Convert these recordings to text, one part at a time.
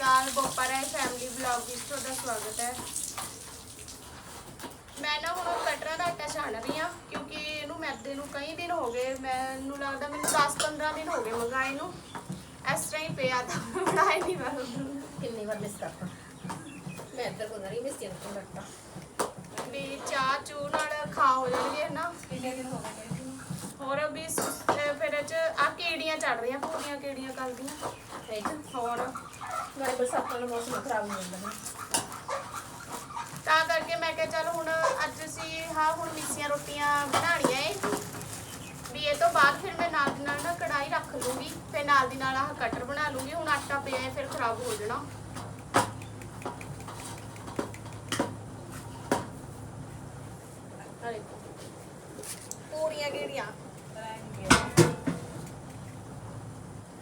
ਅਕਾਲ ਬੋਪਾ ਰਾਏ family vlog ਵਿੱਚ ਤੁਹਾਡਾ ਸਵਾਗਤ ਹੈ। ਮੈਂ ਨਾ ਹੁਣ ਕਟਰਾਂ ਦਾ ਆਟਾ ਛਾਣ ਰਹੀ ਹਾਂ ਕਿਉਂਕਿ ਇਹਨੂੰ ਮੈਦੇ ਨੂੰ ਕਈ ਦਿਨ ਹੋ ਗਏ ਮੈਨੂੰ ਲੱਗਦਾ ਮੈਨੂੰ 10-15 ਦਿਨ ਹੋ ਗਏ ਮੰਗਾਏ ਨੂੰ। ਇਸ ਤਰ੍ਹਾਂ ਹੀ ਪਿਆ ਤਾਂ ਨਹੀਂ ਮੈਂ। ਕਿੰਨੀ ਵਾਰ ਮਿਸ ਕਰਤਾ? ਮੈਂ ਇੱਧਰ ਕੋ ਨਹੀਂ ਮਿਸ ਕਰਤਾ। ਵੀ ਚਾਹ ਚੂ ਨਾਲ ਖਾ ਹੋ ਜਾਣਗੇ ਨਾ ਕਿੰਨੇ ਦਿਨ ਹੋ ਗਏ? ਹੋਰ ਵੀ ਸੁਸ- ਅਹ ਫਿਰ ਇਹ ਚ ਆ ਕੀੜੀਆਂ ਚੜ ਰਹੀਆਂ ਪੂਰੀਆਂ ਕੀੜੀਆਂ ਕੱਲਦੀਆਂ ਠੀਕ ਹੋਰ ਨਾਲੇ ਬਰਸਾਤਾਂ ਦਾ ਮੌਸਮ ਖਰਾਬ ਹੋ ਜਾਂਦਾ ਹੈ ਤਾਂ ਕਰਕੇ ਮੈਂ ਕਿਹਾ ਚੱਲ ਹੁਣ ਅੱਜ ਅਸੀਂ ਹਾਂ ਹੁਣ ਮਿੱਸੀਆਂ ਰੋਟੀਆਂ ਬਣਾਉਣੀਆਂ ਏ। ਵੀ ਇਹ ਤੋਂ ਬਾਅਦ ਫਿਰ ਮੈਂ ਨਾਲ ਦੀ ਨਾਲ ਨਾ ਕੜਾਈ ਰੱਖ ਲੂੰਗੀ ਫਿਰ ਨਾਲ ਦੀ ਨਾਲ ਆਹ ਕਟਰ ਬਣਾ ਲੂੰਗੀ ਹੁਣ ਆਟਾ ਪਿਆ ਹੈ ਫਿਰ ਖਰਾਬ ਹੋ ਜਾਣਾ ਆਹ ਦੇਖੋ ਪੂਰੀਆਂ ਕਿਹੜੀਆਂ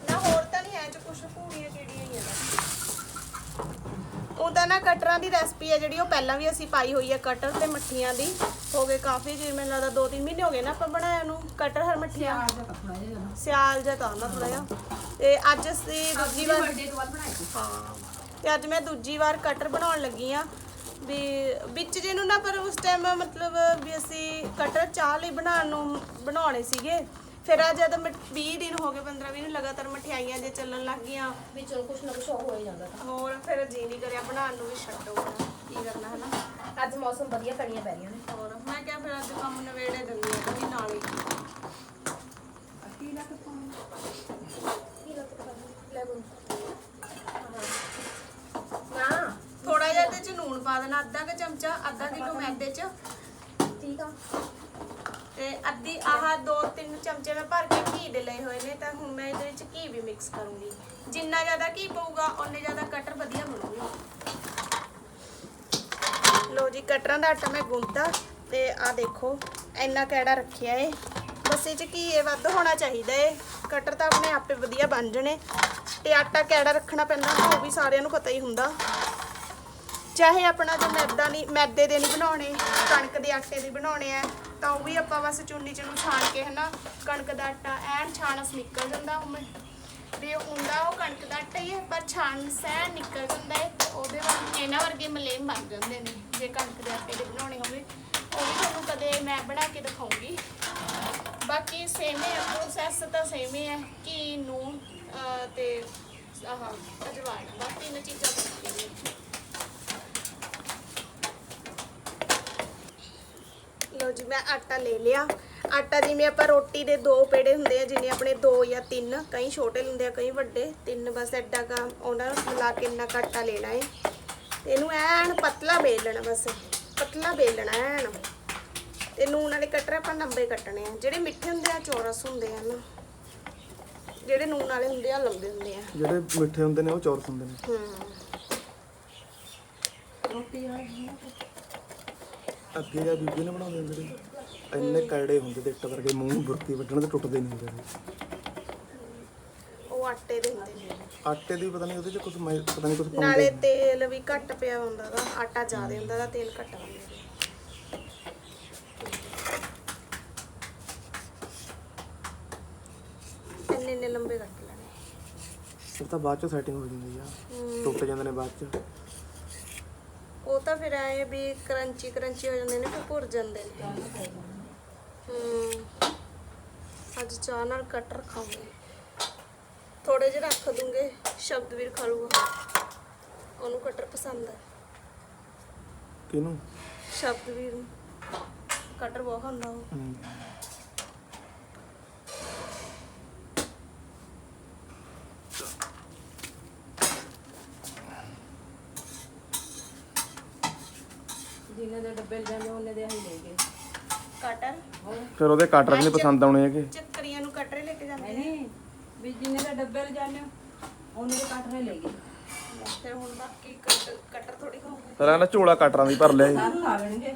ਨਾ ਹੋਰ ਤਾਂ ਨਹੀਂ ਹੈ ਚ ਕੁਛ ਪੂਰੀਆਂ ਕਿਹੜੀਆਂ ਹੀ ਆ ਬਸ ਉਹਦਾ ਨਾ ਕਟਰਾਂ ਦੀ ਰੈਸਪੀ ਹੈ ਜਿਹੜੀ ਉਹ ਪਹਿਲਾਂ ਵੀ ਅਸੀਂ ਪਾਈ ਹੋਈ ਹੈ ਕਟਰ ਤੇ ਮੱਠੀਆਂ ਦੀ ਹੋ ਗਏ ਕਾਫੀ ਜਿਵੇਂ ਮੈਨੂੰ ਲੱਗਦਾ 2-3 ਮਹੀਨੇ ਹੋ ਗਏ ਨਾ ਆਪਾਂ ਬਣਾਇਆ ਨੂੰ ਕਟਰ ਹਰ ਮੱਠੀਆਂ। ਸਿਆਲ ਜਿਹਾ ਤਾਂ ਨਾ। ਥੋੜਾ ਜਿਹਾ ਤੇ ਅੱਜ ਅਸੀਂ ਦੂਜੀ ਵਾਰ ਬਰਥਡੇ ਤੋਂ ਬਾਅਦ ਬਣਾਈ ਸੀ। ਹਾਂ। ਤੇ ਅੱਜ ਮੈਂ ਦੂਜੀ ਵਾਰ ਕਟਰ ਬਣਾਉਣ ਲੱਗੀ ਆ। ਵੀ ਵਿੱਚ ਜਿਹਨੂੰ ਨਾ ਪਰ ਉਸ ਟਾਈਮ ਮਤਲਬ ਵੀ ਅਸੀਂ ਕਟਰ ਚਾਹ ਲਈ ਬਣਾਉਣ ਨੂੰ ਬਣਾਉਣੇ ਸੀਗੇ। ਫਿਰ ਆ ਜਦ ਮੈਂ 20 ਦਿਨ ਹੋ ਗਏ 15 20 ਦਿਨ ਲਗਾਤਾਰ ਮਠਿਆਈਆਂ ਜੇ ਚੱਲਣ ਲੱਗ ਗਈਆਂ। ਵਿੱਚੋਂ ਕੁਛ ਨਾ ਕੁਛ ਹੋ ਹੀ ਜਾਂਦਾ ਤਾਂ। ਹੋਰ ਫਿਰ ਜੀ ਨਹੀਂ ਕਰਿਆ ਬਣਾਉਣ ਨੂੰ ਵੀ ਛੱਡੋ ਕੀ ਕਰਨਾ ਹੈ ਨਾ ਅੱਜ ਮੌਸਮ ਵਧੀਆ ਕਣੀਆਂ ਪੈ ਰਹੀਆਂ ਨੇ। ਹੋਰ ਮੈਂ ਕਿਹਾ ਫਿਰ ਅੱਜ ਕੰਮ ਨਵੇੜੇ ਦਿੰਦੀ ਆ ਕਦੀ ਨਾਲ ਹੀ। ਕੀ ਲੱਗ ਲੈ ਬੁੰ ਨਾ। ਥੋੜਾ ਜਿਹਾ ਇਹਦੇ ਚ ਨੂਣ ਪਾ ਦੇਣਾ ਅੱਧਾ ਕੁ ਚਮਚਾ ਅੱਧਾ ਕਿਲੋ ਮੈਦੇ ਚ। ਠੀਕ ਆ। ਤੇ ਅੱਧੀ ਆਹ ਦੋ ਤਿੰਨ ਚਮਚੇ ਮੈਂ ਭਰ ਕੇ ਘੀ ਦੇ ਲਏ ਹੋਏ ਨੇ, ਤਾਂ ਹੁਣ ਮੈਂ ਇਹਦੇ ਵਿੱਚ ਘੀ ਵੀ ਮਿਕਸ ਕਰੂੰਗੀ। ਜਿੰਨਾ ਜ਼ਿਆਦਾ ਘੀ ਪਊਗਾ, ਓਨੇ ਜ਼ਿਆਦਾ ਕਟਰ ਵਧੀਆ ਬਣੂਗੇ। ਲੋ ਜੀ ਕਟਰਾਂ ਦਾ ਆਟਾ ਮੈਂ ਗੁੰਨਤਾ, ਤੇ ਆ ਦੇਖੋ, ਇੰਨਾ ਕਿਹੜਾ ਰੱਖਿਆ ਏ। ਬਸ ਇਹ ਚ ਘੀ ਇਹ ਵੱਧ ਹੋਣਾ ਚਾਹੀਦਾ ਏ। ਕਟਰ ਤਾਂ ਆਪਣੇ ਆਪੇ ਵਧੀਆ ਬਣ ਜਣੇ। ਤੇ ਆਟਾ ਕਿਹੜਾ ਰੱਖਣਾ ਪੈਂਦਾ ਉਹ ਵੀ ਸਾਰਿਆਂ ਨੂੰ ਪਤਾ ਹੀ ਹੁੰਦਾ। ਚਾਹੇ ਆਪਣਾ ਜੋ ਮੈਦਾ ਨਹੀਂ ਮੈਦੇ ਦੇ ਨਹੀਂ ਬਣਾਉਣੇ, ਕਣਕ ਦੇ ਆਟੇ ਦੇ ਬਣਾਉਣੇ ਆ ਤਾਂ ਉਹ ਵੀ ਆਪਾਂ ਬਸ ਚੁੰਨੀ ਚ ਨੂੰ ਛਾਣ ਕੇ ਹਨਾ, ਕਣਕ ਦਾ ਆਟਾ ਐਨ ਛਾਣਸ ਨਿਕਲ ਜਾਂਦਾ ਉਵੇਂ ਵੀ ਉਹ ਹੁੰਦਾ, ਉਹ ਕਣਕ ਦਾ ਆਟਾ ਹੀ ਹੈ, ਪਰ ਛਾਣ ਸਹਿ ਨਿਕਲ ਜਾਂਦਾ ਹੈ ਤੇ ਉਹਦੇ ਵਰਗੇ ਇਹਨਾਂ ਵਰਗੇ ਮਲੇਮ ਬਣ ਜਾਂਦੇ ਨੇ, ਜੇ ਕਣਕ ਦੇ ਆਟੇ ਦੇ ਬਣਾਉਣੇ ਹੋਵੇ। ਉਹ ਵੀ ਤੁਹਾਨੂੰ ਕਦੇ ਮੈਂ ਬਣਾ ਕੇ ਦਿਖਾਉਂਗੀ। ਬਾਕੀ ਸੇਮ ਹੈ ਪ੍ਰੋਸੈਸ ਤਾਂ ਸੇਮ ਹੀ ਹੈ ਕਿ ਨੂਨ ਤੇ ਆਹ, ਅਜਵਾਇਣ ਬਸ ਇਹਨਾਂ ਚੀਜ਼ਾਂ ਬਣਦੀਆਂ ਨੇ ਲਓ ਜੀ ਮੈਂ ਆਟਾ ਲੈ ਲਿਆ। ਆਟਾ ਜਿਵੇਂ ਆਪਾਂ ਰੋਟੀ ਦੇ ਦੋ ਪੇੜੇ ਹੁੰਦੇ ਆ ਜਿਵੇਂ ਆਪਣੇ ਦੋ ਜਾਂ ਤਿੰਨ ਕਈ ਛੋਟੇ ਹੁੰਦੇ ਆ ਕਈ ਵੱਡੇ ਤਿੰਨ ਬਸ ਐਡਾ ਕਾ ਉਹਨਾਂ ਨੂੰ ਮਿਲਾ ਕੇ ਇੰਨਾ ਆਟਾ ਲੈਣਾ ਹੈ ਇਹਨੂੰ ਐਨ ਪਤਲਾ ਬੇਲ ਲੈਣਾ ਬਸ ਪਤਲਾ ਬੇਲ ਲੈਣਾ ਐਨ। ਤੇ ਨੂਨ ਵਾਲੇ ਕਟਰ ਆਪਾਂ ਲੰਬੇ ਕੱਟਣੇ ਆ ਜਿਹੜੇ ਮਿੱਠੇ ਹੁੰਦੇ ਆ ਚੌਰਸ ਹੁੰਦੇ ਆ ਨਾ ਜਿਹੜੇ ਨੂਨ ਵਾਲੇ ਹੁੰਦੇ ਆ ਲੰਬੇ ਹੁੰਦੇ ਆ। ਜਿਹੜੇ ਮਿੱਠੇ ਹੁੰਦੇ ਨੇ ਉਹ ਚੌਰਸ ਹੁੰਦੇ ਨੇ। ਹੂੰ। ਰੋਟੀ ਆ ਅੱਗੇ ਜਾਂ ਬੀਬੀ ਨੇ ਬਣਾਉਂਦੇ ਹੁੰਦੇ ਨੇ ਇੰਨੇ ਕਰੜੇ ਹੁੰਦੇ ਤੇ ਇੱਟ ਵਰਗੇ ਮੂੰਹ ਬੁਰਕੀ ਵੱਢਣ ਤੇ ਟੁੱਟਦੇ ਨਹੀਂ ਹੁੰਦੇ ਨੇ। ਉਹ ਆਟੇ ਦੇ ਹੁੰਦੇ ਨੇ ਆਟੇ ਦੀ ਪਤਾ ਨਹੀਂ ਉਹਦੇ ਚ ਕੁਝ ਪਤਾ ਨਹੀਂ ਕੁਝ ਨਾਲੇ ਪਾਉਂਦੇ ਤੇਲ ਵੀ ਘੱਟ ਪਿਆ ਹੁੰਦਾ ਦਾ ਆਟਾ ਜ਼ਿਆਦਾ ਹੁੰਦਾ ਦਾ ਤੇਲ ਘੱਟ ਹੁੰਦਾ ਇੰਨੇ ਇੰਨੇ ਲੰਬੇ ਕੱਟ ਲੈਣੇ। ਫਿਰ ਤਾਂ ਬਾਅਦ ਚ ਸੈਟਿੰਗ ਹੋ ਜਾਂਦੀ ਆ। ਟੁੱਟ ਜਾਂਦੇ ਨੇ ਬਾਅਦ ਚ। ਉਹ ਤਾਂ ਫਿਰ ਐ ਵੀ ਕਰੰਚੀ ਕਰੰਚੀ ਹੋ ਜਾਂਦੇ ਨੇ ਫਿਰ ਭੁਰ ਜਾਂਦੇ ਨੇ। ਹੂੰ। ਅੱਜ ਚਾਹ ਨਾਲ ਕਟਰ ਖਾਵਾਂਗੇ। ਥੋੜੇ ਜਿਹਾ ਰੱਖ ਦੂੰਗੇ ਸ਼ਬਦਵੀਰ ਖਾ ਲੂਗਾ ਉਹਨੂੰ ਕਟਰ ਪਸੰਦ ਹੈ ਕਿਹਨੂੰ? ਸ਼ਬਦਵੀਰ ਨੂੰ। ਕਟਰ ਬਹੁਤ ਖਾਂਦਾ ਉਹ। ਡੱਬੇ ਜਾਂਦੇ ਉਹਨੇ ਦੇ ਅਸੀਂ ਲੈ ਗਏ। ਕਟਰ ਫਿਰ ਉਹਦੇ ਕਟਰ ਨਹੀਂ ਪਸੰਦ ਆਉਣੇ ਹੈਗੇ। ਚੱਕਰੀਆਂ ਨੂੰ ਕਟਰੇ ਲੈ ਕੇ ਜਾਂਦੇ ਨੇ। ਨਹੀਂ ਵੀ ਜਿੰਨੇ ਦੇ ਡੱਬੇ ਜਾਂਦੇ ਉਹਨੇ ਦੇ ਕਾਟਰੇ ਲੈ ਗਏ। ਫਿਰ ਹੁਣ ਬਾਕੀ ਕਟ- ਕਟਰ ਥੋੜੀ ਖਾਊਗਾ ਫਿਰ ਕਹਿੰਦਾ ਝੋਲਾ ਕਟਰਾਂ ਦੀ ਭਰ ਲਿਆ ਸਾਰੇ ਖਾ ਲੈਣਗੇ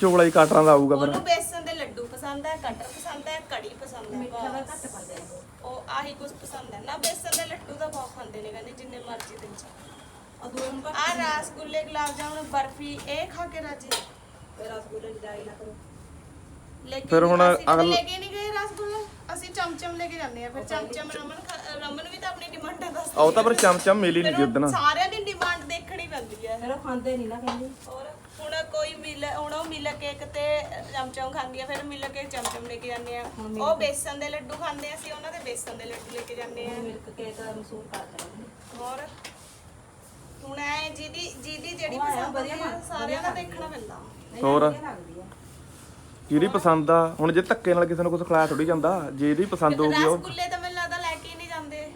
ਝੋਲਾ ਹੀ ਕਟਰਾਂ ਦਾ ਆਊਗਾ ਫਿਰ। ਉਹਨੂੰ ਬੇਸਨ ਦੇ ਲੱਡੂ ਪਸੰਦ ਹੈ ਕਟਰ ਪਸੰਦ ਹੈ ਕੜੀ ਪਸੰਦ ਹੈ ਮਿੱਠਾ ਦਾ। ਘੱਟ ਪਾਉਂਦੇ ਆ ਉਹ ਆਹੀ ਕੁਝ ਪਸੰਦ ਹੈ ਨਾ ਬੇਸਨ ਦੇ ਲੱਡੂ ਤਾਂ ਬਹੁਤ ਖਾਂਦੇ ਨੇ ਕਹਿੰਦੇ ਜਿੰਨੇ ਮਰਜ਼ੀ ਦਿਨ ਚ ਆ ਰਸਗੁੱਲੇ ਗੁਲਾਬ ਜਾਮੁਨ ਬਰਫੀ ਇਹ ਖਾ ਕੇ ਰਾਜੀ? ਰਸਗੁੱਲੇ ਦੀ ਜਾਈ ਨਾ ਕਰੋ। ਲੇਕਿਨ ਫਿਰ ਹੁਣ ਅਸੀਂ ਕਦੇ ਅਗਲ- ਲੈ ਕੇ ਨਹੀਂ ਗਏ ਰਸਗੁੱਲੇ। ਅਸੀਂ ਚਮਚਮ ਲੈ ਕੇ ਜਾਂਦੇ ਆ ਫਿਰ ਚਮਚਮ ਰਮਨ ਖਾ- ਰਮਨ ਵੀ ਤਾਂ ਆਪਣੀ ਡਿਮਾਂਡਾਂ ਦੱਸਦਾ ਉਹ ਤਾਂ ਪਰ ਚਮਚਮ ਮਿਲੀ ਨਹੀਂ ਜਿੱਦਣ। ਸਾਰਿਆਂ ਦੀ ਡਿਮਾਂਡ ਦੇਖਣੀ ਪੈਂਦੀ ਹੈ। ਫਿਰ ਉਹ ਖਾਂਦੇ ਨਹੀਂ ਨਾ ਕਹਿੰਦੇ। ਹੋਰ ਹੁਣ ਕੋਈ ਮਿਲ ਹੁਣ ਉਹ ਮਿਲ ਕੇਕ ਤੇ ਚਮਚਮ ਖਾਂਦੀ ਆ ਫਿਰ ਮਿਲ ਕੇਕ ਚਮਚਮ ਲੈ ਕੇ ਜਾਂਦੇ ਆ ਉਹ ਬੇਸਨ ਦੇ ਲੱਡੂ ਖਾਂਦੇ ਆ ਅਸੀਂ ਉਹਨਾਂ ਦੇ ਬੇਸਨ ਦੇ ਲੱਡੂ ਲੈ ਕੇ ਜਾਂਦੇ ਆ ਮਿਲਕ ਕੇਕ ਮਸੂਰ ਕਰ ਕਰਾਂਗੇ ਹੋਰ? ਹੁਣ ਐ ਜਿਹਦੀ ਜਿਹਦੀ ਜਿਹੜੀ ਪਸੰਦ ਵਧੀਆ ਵਧੀਆ ਬਣ- ਸਾਰਿਆਂ ਦਾ ਦੇਖਣਾ ਪੈਂਦਾ। ਹੋਰ? ਲੱਗਦੀ ਆ। ਜਿਹਦੀ ਪਸੰਦ ਆ? ਹੁਣ ਜੇ ਧੱਕੇ ਨਾਲ ਕਿਸੇ ਨੂੰ ਕੁਝ ਖਿਲਾਇਆ ਥੋੜੀ ਜਾਂਦਾ ਜੇ ਇਹਦੀ ਪਸੰਦ ਹੋਊਗੀ ਉਹ। ਰਸਗੁੱਲੇ ਤਾਂ ਮੈਨੂੰ ਲੱਗਦਾ ਲੈ ਕੇ ਹੀ ਨਹੀਂ ਜਾਂਦੇ।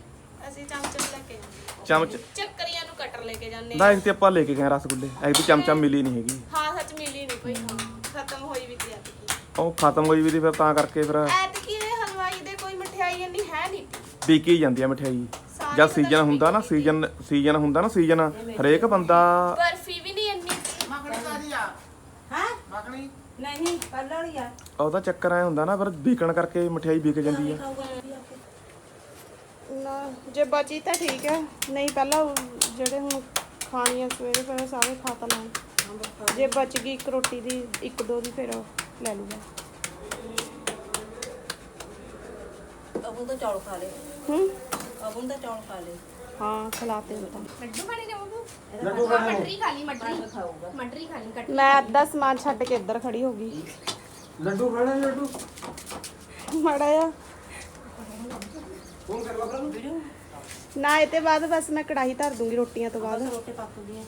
ਅਸੀਂ ਚਮਚਮ ਲੈ ਕੇ ਜਾਂਦੇ। ਚਮਚ ਚੱਕਰੀਆਂ ਨੂੰ ਕਟਰ ਲੈ ਕੇ ਜਾਂਦੇ ਨਾ ਇੱਕ ਤੇ ਆਪਾਂ ਲੈ ਕੇ ਗਏ ਰਸਗੁੱਲੇ। ਇੱਕ ਤੇ ਚਮਚਮ ਮਿਲੀ ਨਹੀਂ ਹੈਗੀ। ਹਾਂ ਸੱਚ ਮਿਲੀ ਨਹੀਂ ਕੋਈ। ਹਾਂ। ਖਤਮ ਹੋਈ ਵੀ ਸੀ ਐਤਕੀ। ਉਹ ਖਤਮ ਹੋਈ ਵੀ ਦੀ ਫਿਰ ਤਾਂ ਕਰਕੇ ਫਿਰ ਐਤਕੀ ਦੇ ਹਲਵਾਈ ਦੇ ਕੋਈ ਮਠਿਆਈ ਇੰਨੀ ਹੈ ਨਹੀਂ ਵਿਕੀ ਜਾਂਦੀ ਆ ਮਠਿਆਈ। ਜਦ ਸੀਜ਼ਨ ਹੁੰਦਾ ਨਾ ਸੀਜ਼ਨ ਸੀਜ਼ਨ ਹੁੰਦਾ ਨਾ ਸੀਜ਼ਨ ਹਰੇਕ ਬੰਦਾ ਬਰਫੀ ਵੀ ਨਹੀਂ ਇੰਨੀ। ਸੀ ਹਾਂ? ਨਹੀਂ ਪਹਿਲਾਂ ਵਾਲੀ ਆ। ਉਹਦਾ ਚੱਕਰ ਐ ਹੁੰਦਾ ਨਾ ਫਿਰ ਵਿਕਣ ਕਰਕੇ ਮਠਿਆਈ ਵਿਕ ਜਾਂਦੀ ਆ। ਨਾ ਜੇ ਬਚੀ ਤਾਂ ਠੀਕ ਹੈ। ਨਹੀਂ ਪਹਿਲਾਂ ਉਹ ਜਿਹੜੇ ਹੁਣ ਖਾਣੀਆਂ ਸਵੇਰੇ ਫਿਰ ਸਾਰੇ ਖਾ ਤਾਂ ਲੈਣ। ਜੇ ਬਚ ਗਈ ਇੱਕ ਰੋਟੀ ਦੀ ਇੱਕ ਦੋ ਦੀ ਫਿਰ ਲੈ ਲੂਗਾ। ਅਬੂ ਤਾਂ ਚੌਲ ਖਾ ਲੇ। ਹੂੰ? ਅਬੂ ਤਾਂ ਚੌਲ ਖਾ ਲੇ ਹਾਂ ਖਿਲਾਤੇ ਉਹ ਤਾਂ। ਲੱਡੂ ਖਾਣੇ ਨੇ ਉਹ ਹਾਂ ਮਟਰੀ ਖਾ ਲਈ ਮਟਰੀ। ਖਾਊਗਾ। ਮਟਰੀ ਖਾ ਲਈ ਕੱਟ ਮੈਂ ਅੱਧਾ ਸਮਾਨ ਛੱਡ ਕੇ ਇੱਧਰ ਖੜੀ ਹੋ ਗਈ। ਲੱਡੂ ਖਾਣਾ ਲੱਡੂ? ਮਾੜਾ ਆ ਨਾ ਇਹ ਤੇ ਬਾਅਦ ਬਸ ਮੈਂ ਕੜਾਹੀ ਧਰ ਦੂੰਗੀ ਰੋਟੀਆਂ ਤੋਂ ਬਾਅਦ। ਰੋਟੀ ਪੱਕਦੀਆਂ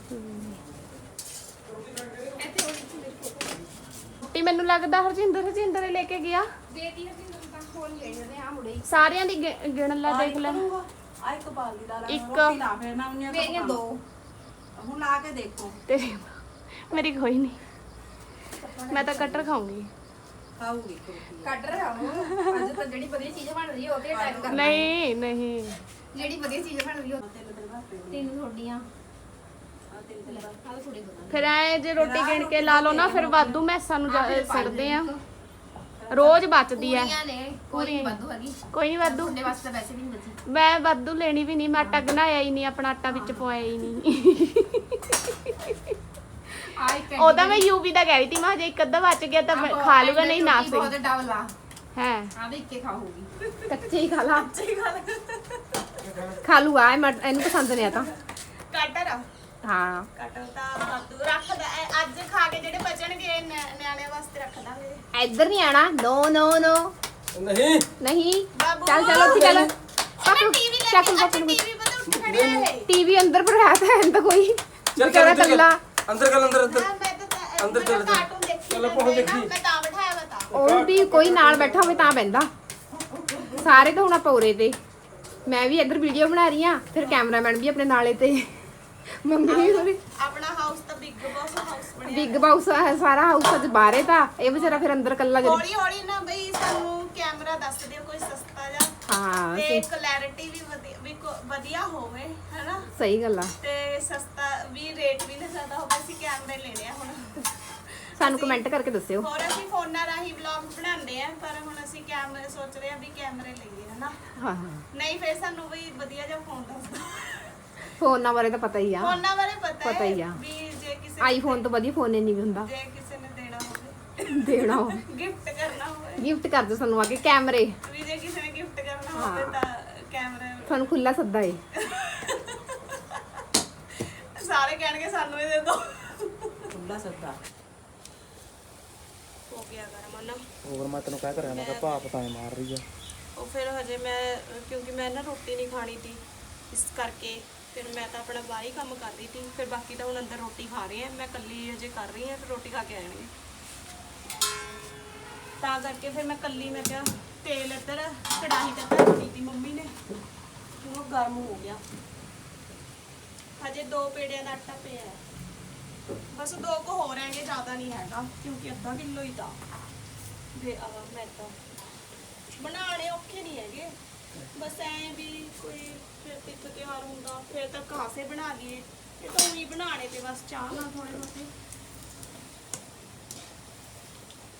ਰੋਟੀ ਮੈਨੂੰ ਲੱਗਦਾ ਹਰਜਿੰਦਰ ਹਰਜਿੰਦਰ ਹੀ ਲੈ ਕੇ ਗਿਆ। ਦੇਤੀ ਤਾਂ ਆ ਮੁੜੇ ਸਾਰਿਆਂ ਦੀ ਗਿ- ਗਿਣ ਲੈ ਦੇਖ ਲੈ। ਆ ਇੱਕ ਬਾਲ ਦੀ ਦਾਲ ਇੱਕ- ਰੋਟੀ ਲਾ ਫਿਰ ਮੈਂ ਉਹਨੀਆਂ ਮੇਰੀਆਂ ਦੋ। ਹੁਣ ਲਾ ਕੇ ਦੇਖੋ। ਤੇਰੀ ਮੇਰੀ ਕੋਈ ਨਹੀਂ। ਮੈਂ ਤਾਂ ਕਟਰ ਖਾਊਂਗੀ। ਖਾਊਗੀ ਰੋਟੀ। ਕੱਟ ਰਹਾ ਹਾਂ ਅੱਜ ਤਾਂ ਜਿਹੜੀ ਵਧੀਆ ਚੀਜ਼ ਬਣ ਰਹੀ ਹੈ ਉਹ ਤੇ ਟਾਈਮ ਕਰ ਨਹੀਂ ਨਹੀਂ। ਜਿਹੜੀ ਵਧੀਆ ਚੀਜ਼ ਬਣ ਰਹੀ ਹੈ ਉਹ ਤਿੰਨ ਦਿਨ ਬਾਅਦ ਤਿੰਨ ਰੋਟੀਆਂ। ਆ ਤਿੰਨ ਦਿਨ ਬਾਅਦ ਹਾਲ ਥੋੜੇ ਬਣਾ ਫਿਰ ਐ ਜੇ ਰੋਟੀ ਗਿਣ ਕੇ ਲਾ ਲਓ ਨਾ ਫਿਰ ਵਾਧੂ ਮੈਸਾਂ ਨੂੰ ਜਾ- ਸਿਰਦੇ ਆ। ਰੋਜ਼ ਬਚਦੀ ਐ ਪੂਰੀਆਂ ਨੇ ਕੋਈ। ਵਾਧੂ ਹੈਗੀ। ਕੋਈ ਨਹੀਂ ਵਾਧੂ। ਤੁਹਾਡੇ ਵਾਸਤੇ ਤਾਂ ਵੈਸੇ ਵੀ ਨਹੀਂ ਬਚੀ। ਮੈਂ ਵਾਧੂ ਲੈਣੀ ਵੀ ਨਹੀਂ ਮੈਂ ਆਟਾ ਗਨਾਇਆ ਹੀ ਨਹੀਂ ਆਪਣਾ ਆਟਾ ਵਿੱਚ ਪਵਾਇਆ ਹੀ ਨਹੀਂ ਉਹਦਾ ਮੈਂ ਯੂਵੀ ਦਾ ਕਹਿ ਰਹੀ ਸੀ ਮੈਂ ਜੇ ਇੱਕ ਅੱਧਾ ਬਚ ਗਿਆ ਤਾਂ ਮੈਂ ਖਾ ਲੂਗਾ ਨਹੀਂ ਨਾ ਬਹੁਤ ਸਹੀ। ਡਬਲ ਆ। ਹੈ। ਆ ਵੀ ਇੱਕੇ ਖਾਊਗੀ। ਕੱਚੇ ਹੀ ਖਾ ਲਾ। ਖਾ ਲੂਗਾ ਇਹ ਮਟ- ਇਹਨੂੰ ਪਸੰਦ ਨਹੀਂ ਆ ਤਾਂ। ਕਟਰ ਹਾਂ। ਕਟਰ ਤਾਂ ਵਾਧੂ ਰੱਖਦਾ ਐ- ਅੱਜ ਖਾ ਕੇ ਜਿਹੜੇ ਬਚਣਗੇ ਨਿ- ਨਿਆਣਿਆਂ ਵਾਸਤੇ ਰੱਖ ਦਾਂਗੇ। ਇੱਧਰ ਨਹੀਂ ਆਣਾ। ਨੋ ਨੋ ਨੋ। ਨਹੀਂ। ਨਹੀਂ। ਬਾਬੂ ਚੱਲ ਚੱਲ ਉੱਥੇ ਚੱਲ। ਪਾਪੂ ਟੀਵੀ ਲੈ ਚੱਕ ਕੇ ਚੱਕ ਅੱਜ ਟੀਵੀ ਪਤਾ ਉੱਠ ਖੜਿਆ ਹੈ ਟੀਵੀ ਅੰਦਰ ਪਰ ਹੈ ਤਾਂ ਹੈ ਤਾਂ ਕੋਈ। ਚੱਲ ਵਿਚਾਰਾ ਚੱਲ ਕੱਲਾ ਅੰਦਰ ਚੱਲ ਅੰਦਰ ਅੰਦਰ। ਹਾਂ, ਮੈਂ ਤਾਂ ਅੰਦਰ ਚੱਲ, ਚੱਲ। ਕਾਰਟੂਨ ਦੇਖੀ ਚੱਲ ਆਪਾਂ ਜਾਂਦੇ ਦੇਖੀ। ਨਾ, ਮੈਂ ਤਾਂ ਬਿਠਾਇਆ ਵਾ ਤਾਂ। ਉਹ ਵੀ ਕੋਈ ਨਾਲ ਬੈਠਾ ਹੋਵੇ ਤਾਂ ਬੈੰਦਾ ਸਾਰੇ ਤਾਂ ਹੁਣ ਆਪਾਂ ਉਰੇ ਤੇ। ਮੈਂ ਵੀ ਇੱਧਰ ਵੀਡੀਓ ਬਣਾ ਰਹੀ ਆ ਫਿਰ ਕੈਮਰਾਮੈਨ ਵੀ ਆਪਣੇ ਨਾਲੇ ਤੇ। ਮੰਮੀ ਸੋਰੀ ਆਪਣਾ ਹਾਊਸ ਤਾਂ ਬਿੱਗ ਬੌਸ ਹਾਊਸ ਬਣਿਆ ਬਿਗ ਬਾਊਸ ਸਾਰਾ ਹਾਊਸ ਅੱਜ ਬਾਹਰੇ ਤਾਂ। ਇਹ ਵਿਚਾਰਾ ਫਿਰ ਅੰਦਰ ਕੱਲਾ ਜਦ ਹੌਲੀ ਹੌਲੀ ਨਾ ਬਈ ਸਾਨੂੰ ਕੈਮਰਾ ਦੱਸ ਦਿਓ ਕੋਈ ਸਸਤਾ ਜਿਹਾ। ਹਾਂ ਤੇ ਕਲੈਰਿਟੀ ਵੀ ਵਧੀਆ ਵੀ ਵਧੀਆ ਹੋਵੇ ਹੈਨਾ? ਸਹੀ ਗੱਲ ਆ। ਤੇ ਸਸਤਾ ਵੀ ਰੇਟ ਵੀ ਨਾ ਜ਼ਿਆਦਾ ਹੋਵੇ ਅਸੀਂ ਕੈਮਰੇ ਲੈਣੇ ਆ ਹੁਣ। ਸਾਨੂੰ ਕਮੈਂਟ ਕਰਕੇ ਦੱਸਿਓ। ਹੋਰ ਅਸੀਂ ਫੋਨਾਂ ਰਾਹੀਂ ਵਲੌਗ ਬਣਾਉਂਦੇ ਆ ਪਰ ਹੁਣ ਅਸੀਂ ਕੈਮਰੇ ਸੋਚ ਰਹੇ ਆ ਵੀ ਕੈਮਰੇ ਲਈਏ ਹਨਾ? ਹਾਂ ਹਾਂ। ਨਹੀਂ ਫਿਰ ਸਾਨੂੰ ਵੀ ਵਧੀਆ ਜਿਹਾ ਫੋਨ ਦੱਸ ਦਿਓ। ਫੋਨਾਂ ਬਾਰੇ ਤਾਂ ਪਤਾ ਹੀ ਆ। ਫੋਨਾਂ ਬਾਰੇ ਪਤਾ ਪਤਾ ਹੀ ਹੈ ਆ। ਵੀ ਜੇ ਕਿਸੇ ਆਈਫੋਨ ਤੋਂ ਵਧੀਆ ਫੋਨ ਨਹੀਂ ਹੁੰਦਾ। ਜੇ ਕਿਸੇ ਨੇ ਦੇਣਾ ਹੋਵੇ। ਦੇਣਾ ਹੋ ਗਿਫਟ ਕਰਨਾ ਹੋਵੇ। ਗਿਫਟ ਕਰ ਦਿਓ ਸਾਨੂੰ ਆ ਕੇ ਕੈਮਰੇ। ਵੀ ਜੇ ਕਿਸੇ ਨੇ ਗਿਫਟ ਕਰਨਾ ਹੋਵੇ ਤਾਂ ਕੈਮਰੇ ਤੁਹਾਨੂੰ ਖੁੱਲਾ ਸੱਦਾ ਏ। ਸਾਰੇ ਕਹਿਣਗੇ ਸਾਨੂੰ ਇਹ ਦੇ ਦਿਓ ਖੁੱਲਾ ਸੱਦਾ। ਹੋ ਗਿਆ ਗਰਮ ਨਾ। ਹੋਰ ਮੈਂ ਤੈਨੂੰ ਕਹਿ ਕਰਿਆ ਮੈਂ ਕਿਹਾ ਭਾਪ ਤਾਂ ਐਂ ਮਾਰ ਰਹੀ ਆ। ਉਹ ਫਿਰ ਹਜੇ ਮੈਂ ਕਿਉਂਕਿ ਮੈਂ ਨਾ ਰੋਟੀ ਨਹੀਂ ਖਾਣੀ ਤੀ ਇਸ ਕਰਕੇ ਫਿਰ ਮੈਂ ਤਾਂ ਆਪਣਾ ਬਾਹਰ ਹੀ ਕੰਮ ਕਰ ਰਹੀ ਤੀ ਫਿਰ ਬਾਕੀ ਤਾਂ ਹੁਣ ਅੰਦਰ ਰੋਟੀ ਖਾ ਰਹੇ ਆ, ਮੈਂ ਇਕੱਲੀ ਹਜੇ ਕਰ ਰਹੀ ਆ, ਫਿਰ ਰੋਟੀ ਖਾ ਕੇ ਆਣਗੇ ਤਾਂ ਕਰਕੇ ਫਿਰ ਮੈਂ ਇਕੱਲੀ, ਮੈਂ ਕਿਹਾ ਤੇਲ ਇੱਧਰ, ਕੜਾਹੀ ਤੇ ਧਰ ਦਿੱਤੀ ਮੰਮੀ ਨੇ, ਉਹ ਗਰਮ ਹੋ ਗਿਆ। ਹਜੇ ਦੋ ਪੇੜਿਆਂ ਦਾ ਆਟਾ ਪਿਆ ਹੈ। ਬਸ ਦੋ ਕੁ ਹੋ ਰਹਿਣਗੇ ਜ਼ਿਆਦਾ ਨਹੀਂ ਹੈਗਾ, ਕਿਉਂਕਿ ਅੱਧਾ ਕਿਲੋ ਹੀ ਤਾਂ। ਦੇ ਆ ਮੈਂ ਤਾਂ, ਬਣਾਉਣੇ ਔਖੇ ਨਹੀਂ ਹੈਗੇ। ਬਸ ਐ ਵੀ ਕੋਈ ਫਿਰ ਤਿੱਥ ਤਿਉਹਾਰ ਹੁੰਦਾ ਫਿਰ ਤਾਂ ਕਾਸੇ ਬਣਾ ਲਈਏ। ਇਹ ਤਾਂ ਉਹੀ ਬਣਾਣੇ ਤੇ ਬਸ ਚਾਹ ਨਾਲ ਥੋੜੇ ਬਹੁਤੇ।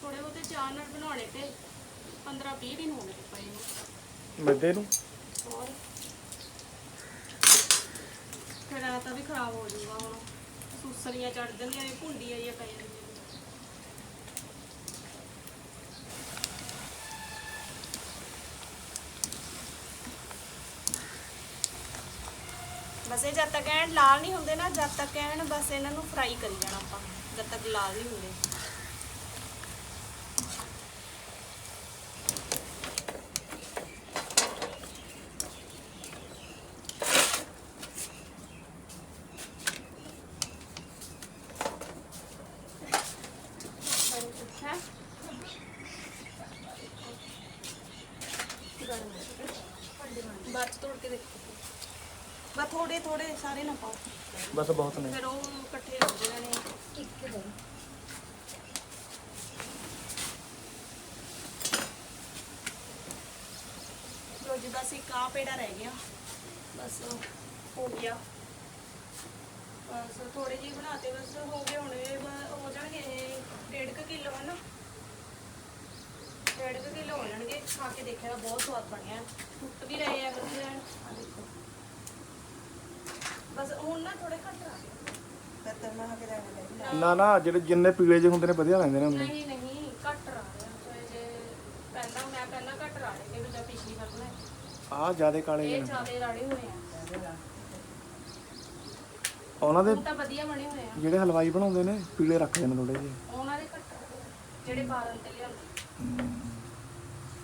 ਥੋੜੇ ਬਹੁਤੇ ਚਾਹ ਨਾਲ ਬਣਾਉਣੇ ਤੇ 15 20 ਦਿਨ ਹੋ ਗਏ ਪਏ ਨੂੰ। ਮੈਦੇ ਨੂੰ? ਹੋਰ? ਫਿਰ ਤਾਂ ਵੀ ਖਰਾਬ ਹੋ ਜਾਊਗਾ ਹੁਣ। ਸੁਸਰੀਆਂ ਚੜ ਜਾਂਦੀਆਂ ਨੇ ਭੁੰਡੀ ਆਈ ਪਈ ਜਾਂਦੀਆਂ ਨੇ ਬਸ ਇਹ ਜਦ ਤੱਕ ਐਨ ਲਾਲ ਨਹੀਂ ਹੁੰਦੇ ਨਾ, ਜਦ ਤੱਕ ਐਨ ਬਸ ਇਹਨਾਂ ਨੂੰ ਫਰਾਈ ਕਰੀ ਜਾਣਾ ਆਪਾਂ, ਜਦ ਤੱਕ ਲਾਲ ਨਹੀਂ ਹੁੰਦੇ ਹੈ ਬਾਅਦ ਚ ਤੋੜ ਕੇ ਦੇਖੋ ਬਸ ਥੋੜੇ ਥੋੜੇ ਸਾਰੇ ਨਾ ਪਾਓ। ਬਸ ਬਹੁਤ ਨੇ। ਫਿਰ ਉਹ ਇਕੱਠੇ ਹੋ ਜਾਣੇ ਇੱਕ ਦੋ ਲੋ ਜੀ ਬਸ ਇੱਕ ਆ ਪੇੜਾ ਰਹਿ ਗਿਆ। ਬਸ ਹੋ ਗਿਆ। ਬਸ ਥੋੜੇ ਜਿਹੇ ਬਣਾਤੇ ਬਸ ਹੋ ਗਏ ਹੁਣ ਇਹ ਹੋ ਜਾਣਗੇ ਇਹ ਡੇਢ ਕੁ ਕਿਲੋ ਹੈ ਨਾ ਡੇਢ ਕੁ ਕਿਲੋ ਹੋ ਜਾਣਗੇ। ਖਾ ਕੇ ਦੇਖਿਆ ਬਹੁਤ ਸਵਾਦ ਬਣਿਆ। ਟੁੱਟ ਵੀ ਰਹੇ ਆ ਵਧੀਆ। ਆ ਦੇਖੋ। ਬਸ ਹੁਣ ਨਾ ਥੋੜੇ ਘੱਟ ਆ ਨਾ ਨਾ ਜਿਹੜੇ ਜਿੰਨੇ ਪੀਲੇ ਜਿਹੇ ਹੁੰਦੇ ਨੇ ਵਧੀਆ ਲੱਗਦੇ ਨੇ ਉਹਨੇ। ਨਹੀਂ ਨਹੀਂ ਘੱਟ ਰਾ ਰਿਹਾ ਜੇ ਪਹਿਲਾਂ ਮੈਂ ਪਹਿਲਾਂ ਘੱਟ ਰਾ ਰਹੇ ਕਿ ਜਦ ਪਿਛਲੀ ਵਾਰ ਬਣਾਏ ਆਹ ਜਿਆਦੇ ਕਾਲੇ ਜਿਹੇ ਇਹ ਨੇ। ਜ਼ਿਆਦੇ ਰਾੜੇ ਹੋਏ ਆ। ਉਹਨਾਂ ਦੇ ਹੁਣ ਤਾਂ ਵਧੀਆ ਬਣੇ ਹੋਏ ਆ। ਜਿਹੜੇ ਹਲਵਾਈ ਬਣਾਉਂਦੇ ਨੇ ਪੀਲੇ ਰੱਖਦੇ ਨੇ ਥੋੜੇ ਜਿਹੇ। ਉਹਨਾਂ ਦੇ ਘੱਟ ਜਿਹੜੇ ਬਾਰਨ ਤੇ ਲਿਆਉਂਦੇ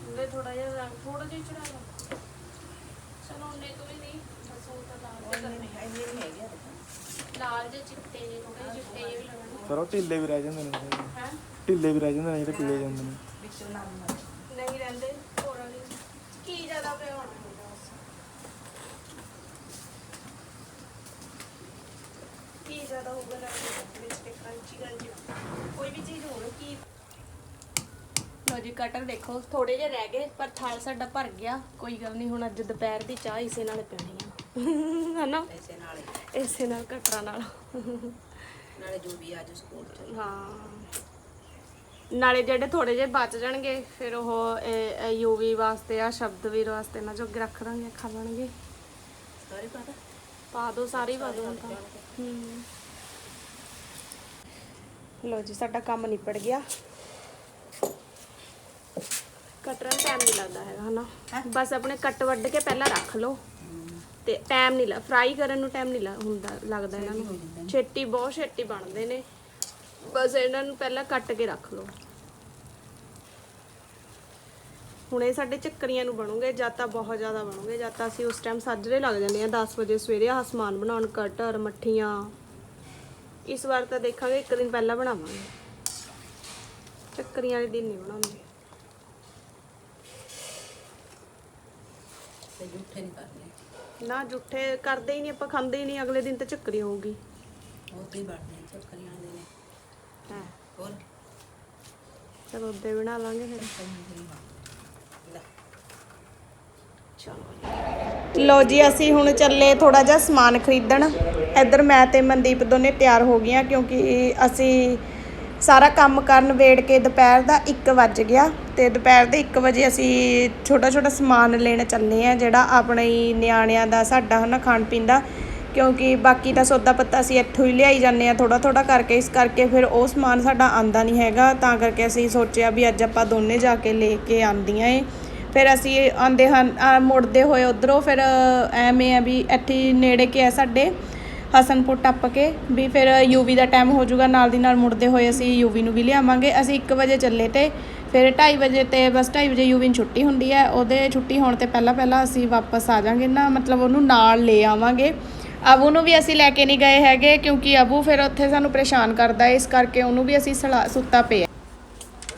ਉਹਦੇ ਥੋੜਾ ਜਿਹਾ ਰੰਗ ਥੋੜਾ ਜਿਹਾ ਚੜਾ ਲਓ ਚਲੋ ਉਹਨੇ ਤੋਂ ਵੀ ਨਹੀਂ ਬਸ ਉਹ ਤਾਂ ਲਾਲ ਤੇ ਕਰਨੇ ਲਾਲ ਜਿਹੇ ਚਿੱਟੇ ਜਿਹੇ ਥੋੜੇ ਜਿਹੇ ਚਿੱਟੇ ਜਿਹੇ ਵੀ ਲੱਗਣਗੇ ਪਰ ਉਹ ਢਿੱਲੇ ਵੀ ਰਹਿ ਜਾਂਦੇ ਨੇ। ਥੋੜ੍ਹੇ ਜਿਹੇ। ਹੈ ਢਿੱਲੇ ਵੀ ਰਹਿ ਜਾਂਦੇ ਨੇ ਜਿਹੜੇ ਪੀਲੇ ਜਿਹੇ ਹੁੰਦੇ ਨੇ। ਨਹੀਂ ਰਹਿੰਦੇ ਥੋੜਾ ਜਿਹਾ ਕੀ ਜ਼ਿਆਦਾ ਪਿਆ ਹੋਣਾ ਇਹਦਾ ਬਸ। ਕੀ ਜ਼ਿਆਦਾ ਹੋਊਗਾ ਰੰਗ ਵਿੱਚ ਤੇ ਕਰੰਚੀ ਕਰੰਚੀ ਕੋਈ ਵੀ ਚੀਜ਼ ਹੋਵੇ ਕੀ? ਲੋ ਜੀ ਕਟਰ ਦੇਖੋ ਥੋੜੇ ਜਿਹੇ ਰਹਿ ਗਏ ਪਰ ਥਾਲ ਸਾਡਾ ਭਰ ਗਿਆ। ਕੋਈ ਗੱਲ ਨਹੀਂ ਹੁਣ ਅੱਜ ਦੁਪਹਿਰ ਦੀ ਚਾਹ ਇਸੇ ਨਾਲ ਪੀਣੀ ਆ। ਹਨਾ? ਨਾਲ ਇਸੇ ਨਾਲ ਕਟਰਾਂ ਨਾਲ। ਨਾਲੇ ਜੋ ਵੀ ਅੱਜ ਸਕੂਲ ਚ ਹਾਂ। ਨਾਲੇ ਜਿਹੜੇ ਥੋੜੇ ਜਿਹੇ ਬਚ ਜਾਣਗੇ ਫਿਰ ਉਹ ਯੂਵੀ ਵਾਸਤੇ ਆ ਸ਼ਬਦਵੀਰ ਵਾਸਤੇ ਨਾ ਜੋਗੇ ਰੱਖ ਦਾਂਗੇ ਖਾ ਲੈਣਗੇ। ਸਾਰੇ ਪਤਾ ਪਾ ਦੋ ਸਾਰੇ ਹੀ ਪਾ ਦੋ ਹੁਣ ਤਾਂ। ਹੂੰ। ਲੋ ਜੀ ਸਾਡਾ ਕੰਮ ਨਿਪਟ ਗਿਆ। ਕਟਰਾਂ ਟਾਈਮ ਨਹੀਂ ਲੱਗਦਾ ਹੈਗਾ ਹਨਾ? ਬਸ ਆਪਣੇ ਕੱਟ ਵੱਢ ਕੇ ਪਹਿਲਾਂ ਰੱਖ ਲਓ। ਤੇ ਟਾਈਮ ਨਹੀਂ ਲੱਗ ਫਰਾਈ ਕਰਨ ਨੂੰ ਟਾਈਮ ਨਹੀਂ ਲੱਗ- ਹੁੰਦਾ, ਲੱਗਦਾ ਇਹਨਾਂ ਨੂੰ। ਛੇਤੀ, ਬਹੁਤ ਛੇਤੀ ਬਣਦੇ ਨੇ। ਬਸ ਇਹਨਾਂ ਨੂੰ ਪਹਿਲਾਂ ਕੱਟ ਕੇ ਰੱਖ ਲਓ। ਹੁਣ ਇਹ ਸਾਡੇ ਚੱਕਰੀਆਂ ਨੂੰ ਬਣੂਗੇ, ਜਾਂ ਤਾਂ ਬਹੁਤ ਜ਼ਿਆਦਾ ਬਣੂਗੇ, ਜਾਂ ਤਾਂ ਅਸੀਂ ਉਸ ਟਾਈਮ ਸਾਜਰੇ ਲੱਗ ਜਾਂਦੇ ਆ 10 ਵਜੇ ਸਵੇਰੇ ਆਹ ਸਮਾਨ ਬਣਾਉਣ, ਕਟਰ, ਮੱਠੀਆਂ। ਇਸ ਵਾਰ ਤਾਂ ਦੇਖਾਂਗੇ, ਇੱਕ ਦਿਨ ਪਹਿਲਾਂ ਬਣਾਵਾਂਗੇ। ਚੱਕਰੀਆਂ ਵਾਲੇ ਦਿਨ ਨਹੀਂ ਬਣਾਉਂਦੇ। ਤੇ ਜੁੱਠੇ ਨਹੀਂ ਕਰਨੇ। ਨਾ ਜੁੱਠੇ ਕਰਦੇ ਹੀ ਨਹੀਂ ਆਪਾਂ ਖਾਂਦੇ ਹੀ ਨਹੀਂ ਅਗਲੇ ਦਿਨ ਤਾਂ ਚੱਕਰੀ ਹੋਊਗੀ। ਉਹ ਤੇ ਬਣਨੇ ਚੱਕਰੀਆਂ ਦੇ ਨੇ। ਹਾਂ। ਹੋਰ? ਚਲੋ ਉਹਦੇ ਬਣਾ ਲਾਂਗੇ ਫਿਰ। ਲੈ। ਲੋ ਜੀ ਅਸੀਂ ਹੁਣ ਚੱਲੇ ਥੋੜਾ ਜਿਹਾ ਸਮਾਨ ਖਰੀਦਣ। ਇੱਧਰ ਮੈਂ ਤੇ ਮਨਦੀਪ ਦੋਨੇ ਤਿਆਰ ਹੋ ਗਈਆਂ ਕਿਉਂਕਿ ਅਸੀਂ ਸਾਰਾ ਕੰਮ ਕਰਨ ਵੇੜ ਕੇ ਦੁਪਹਿਰ ਦਾ 1 ਵੱਜ ਗਿਆ ਤੇ ਦੁਪਹਿਰ ਦੇ 1 ਵਜੇ ਅਸੀਂ ਛੋਟਾ ਛੋਟਾ ਸਮਾਨ ਲੈਣ ਚੱਲੇ ਆ ਜਿਹੜਾ ਆਪਣੇ ਹੀ ਨਿਆਣਿਆਂ ਦਾ ਸਾਡਾ ਹਨਾ ਖਾਣ ਪੀਣ ਦਾ। ਕਿਉਂਕਿ ਬਾਕੀ ਤਾਂ ਸੌਦਾ ਪੱਤਾ ਅਸੀਂ ਇੱਥੋਂ ਹੀ ਲਿਆਈ ਜਾਂਦੇ ਆ ਥੋੜਾ ਥੋੜਾ ਕਰਕੇ, ਇਸ ਕਰਕੇ ਫਿਰ ਉਹ ਸਮਾਨ ਸਾਡਾ ਆਂਦਾ ਨਹੀਂ ਹੈਗਾ। ਤਾਂ ਕਰਕੇ ਅਸੀਂ ਸੋਚਿਆ ਵੀ ਅੱਜ ਆਪਾਂ ਦੋਨੇ ਜਾ ਕੇ ਲੈ ਕੇ ਆਂਦੀਆਂ ਏ। ਫਿਰ ਅਸੀਂ ਆਂਦੇ ਹਨ ਮੁੜਦੇ ਹੋਏ ਉਧਰੋਂ ਫਿਰ ਐਵੇਂ ਆ ਵੀ ਇੱਥੇ ਨੇੜੇ ਕੇ ਆ ਸਾਡੇ। ਹਸਨਪੁਰ ਟੱਪ ਕੇ ਵੀ ਫਿਰ ਯੂਵੀ ਦਾ ਟਾਈਮ ਹੋ ਜਾਊਗਾ, ਨਾਲ ਦੀ ਨਾਲ ਮੁੜਦੇ ਹੋਏ ਅਸੀਂ ਯੂਵੀ ਨੂੰ ਵੀ ਲਿਆਵਾਂਗੇ। ਅਸੀਂ 1 ਵਜੇ ਚੱਲੇ ਤੇ ਫਿਰ 2:30 ਵਜੇ ਤੇ ਬਸ 2:30 ਵਜੇ ਯੂਵੀ ਨੂੰ ਛੁੱਟੀ ਹੁੰਦੀ ਹੈ। ਉਹਦੇ ਛੁੱਟੀ ਹੋਣ ਤੇ ਪਹਿਲਾਂ ਪਹਿਲਾਂ ਅਸੀਂ ਵਾਪਸ ਆ ਜਾਾਂਗੇ ਨਾ, ਮਤਲਬ ਉਹਨੂੰ ਨਾਲ ਲੈ ਆਵਾਂਗੇ। ਅਬੂ ਨੂੰ ਵੀ ਅਸੀਂ ਲੈ ਕੇ ਨਹੀਂ ਗਏ ਹੈਗੇ ਕਿਉਂਕਿ ਅਬੂ ਫਿਰ ਉੱਥੇ ਸਾਨੂੰ ਪਰੇਸ਼ਾਨ ਕਰਦਾ ਇਸ ਕਰਕੇ ਉਹਨੂੰ ਵੀ ਅਸੀਂ ਸਲਾ- ਸੁੱਤਾ ਪਿਆ।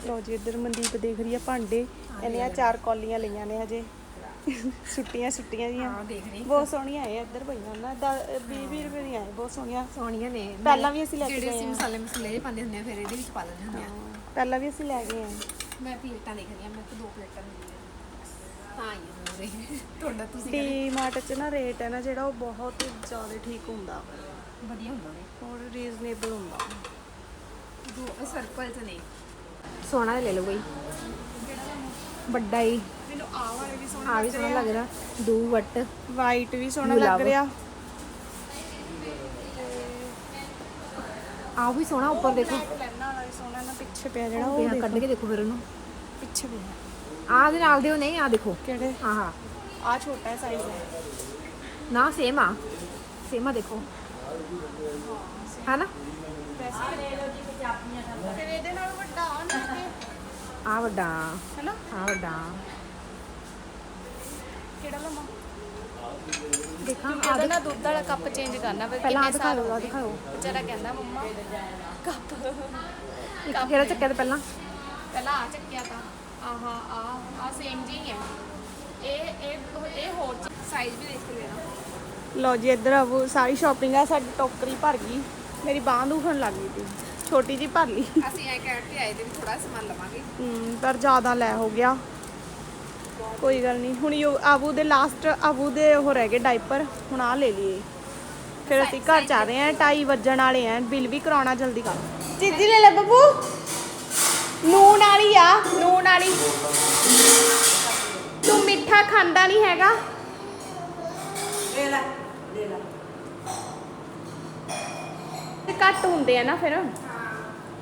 ਲੋ ਜੀ, ਇੱਧਰ ਮਨਦੀਪ ਦੇਖ ਰਹੀ ਹੈ ਭਾਂਡੇ। ਇਹਨੀਆਂ ਚਾਰ ਕੌਲੀਆਂ ਲਈਆਂ ਨੇ ਹਜੇ। ਛੁੱਟੀਆਂ ਛੁੱਟੀਆਂ ਦੀਆਂ। ਹਾਂ ਦੇਖ ਰਹੀ। ਬਹੁਤ ਸੋਹਣੀਆਂ ਐ ਇੱਧਰ ਪਈਆਂ ਨਾ 20 20 ਰੁਪਏ ਦੀਆਂ ਐ ਬਹੁਤ ਸੋਹਣੀਆਂ। ਸੋਹਣੀਆਂ ਨੇ। ਪਹਿਲਾਂ ਵੀ ਅਸੀਂ ਲੈ ਕੇ ਜਿਹੜੇ ਗਏ ਅਸੀਂ ਆ। ਮਸਾਲੇ ਮਸਲੇ ਪਾਉਂਦੇ ਹੁੰਦੇ ਆ ਫਿਰ ਇਹਦੇ ਵਿੱਚ ਪਾ ਲੈਂਦੇ ਹੁੰਦੇ ਆ। ਪਹਿਲਾਂ ਵੀ ਅਸੀਂ ਲੈ ਗਏ ਆ। ਮੈਂ ਪਲੇਟਾਂ ਦੇਖ ਰਹੀ ਆ ਮੈਂ ਤਾਂ ਦੋ ਪਲੇਟਾਂ ਮਿਲੀਆਂ ਹਾਂ ਇਹ ਰਹੇ ਤੁਹਾਡਾ ਤੁਸੀਂ ਡੀ ਮਾਰਟ 'ਚ ਨਾ ਰੇਟ ਹੈ ਨਾ ਜਿਹੜਾ ਉਹ ਬਹੁਤ ਜ਼ਿਆਦਾ ਠੀਕ ਹੁੰਦਾ। ਵਧੀਆ ਹੁੰਦਾ ਨੇ ਔਰ ਰੀਜ਼ਨੇਬਲ ਹੁੰਦਾ। ਦੋ ਸਰਕਲ ਚ ਨਹੀਂ ਸੋਹਣਾ ਲੈ ਲਓ ਕੋਈ ਵੱਡਾ ਹੀ ਮੈਨੂੰ ਆ ਵਾਲੇ ਵੀ ਆ ਵੀ ਸੋਹਣਾ ਲੱਗ ਰਿਹਾ ਦੋ ਵੱਟ ਵਾਈਟ ਵੀ ਸੋਹਣਾ ਗੁਲਾਬ। ਲੱਗ ਰਿਹਾ। ਆ ਵੀ ਸੋਹਣਾ ਉੱਪਰ ਦੇਖੋ। ਲੈਣਾ ਵਾਲਾ ਵੀ ਸੋਹਣਾ ਨਾ ਪਿੱਛੇ ਪਿਆ ਜਿਹੜਾ ਉਹ ਪਿਆ ਕੱਢ ਕੇ ਦੇਖੋ। ਫਿਰ ਉਹਨੂੰ। ਪਿੱਛੇ ਪਿਆ। ਆਹ ਦੇ ਨਾਲ ਦੇ ਉਹ ਨਹੀਂ ਆ ਦੇਖੋ। ਕਿਹੜੇ? ਹਾਂ ਹਾਂ ਆ ਛੋਟਾ ਸਾਈਜ਼ ਹੈ। ਨਾ ਸੇਮ ਆ। ਸੇਮ ਆ ਦੇਖੋ। ਹਨਾ? ਫਿਰ ਇਹਦੇ ਨਾਲ ਵੱਡਾ ਆ ਨਾ ਕਿ? ਆ ਵੱਡਾ। ਹੈਨਾ? ਆ ਵੱਡਾ। ਕਿਹੜਾ ਲਵਾਂ? ਦੇਖਾਂ ਇਹਦਾ ਨਾ ਦੁੱਧ ਵਾਲਾ ਕੱਪ ਚੇਂਜ ਕਰਨਾ ਫਿਰ ਪਹਿਲਾਂ ਆ ਕਿੰਨੇ ਦਿਖਾ ਸਾਲ ਦਿਓ ਹੋ ਆ ਗਏ? ਦਿਖਾਓ ਵਿਚਾਰਾ ਕਹਿੰਦਾ ਮੰਮਾ ਕੱਪ। ਇੱਕ ਕਿਹੜਾ ਚੱਕਿਆ ਤੇ ਪਹਿਲਾਂ? ਪਹਿਲਾਂ ਆ ਚੱਕਿਆ ਤਾਂ। ਆਹਾ ਆ ਆ ਸੇਮ ਜੀ ਹੈ। ਇਹ ਇਹ ਇਹ ਹੋਰ ਸਾਈਜ਼ ਵੀ ਦੇਖ ਲੈਣਾ ਲਓ ਜੀ ਇੱਧਰ ਆਵੋ ਸਾਰੀ ਸ਼ਾਪਿੰਗ ਆ ਸਾਡੀ ਟੋਕਰੀ ਭਰ ਗਈ। ਮੇਰੀ ਬਾਂਹ ਦੁਖਣ ਲੱਗ ਗਈ ਸੀ। ਛੋਟੀ ਜੀ ਭਰ ਲਈ। ਅਸੀਂ ਐ ਕਹਿ ਕੇ ਆਏ ਤੇ ਵੀ ਥੋੜਾ ਸਮਾਨ ਲਵਾਂਗੇ। ਹਮ, ਪਰ ਜ਼ਿਆਦਾ ਲੈ ਹੋ ਗਿਆ। ਕੋਈ ਗੱਲ ਨਹੀਂ। ਹੁਣ ਯੋ ਆਬੂ ਦੇ ਲਾਸਟ ਆਬੂ ਦੇ ਉਹ ਰਹਿ ਗਏ ਡਾਈਪਰ ਹੁਣ ਆ ਲੈ ਲਈਏ। ਫਿਰ ਅਸੀਂ ਘਰ ਜਾ ਰਹੇ ਆਂ 2:30 ਵੱਜਣ ਵਾਲੇ ਆਂ ਬਿੱਲ ਵੀ ਕਰਾਉਣਾ ਜਲਦੀ ਕਰ। ਚੀਜ਼ੀ ਲੈ ਲੈ ਬੱਬੂ। ਨੂਨ ਵਾਲੀ ਆ ਨੂਨ ਵਾਲੀ। ਤੂੰ ਮਿੱਠਾ ਖਾਂਦਾ ਨਹੀਂ ਹੈਗਾ। ਤੇ ਘੱਟ ਹੁੰਦੇ ਆ ਨਾ ਫਿਰ।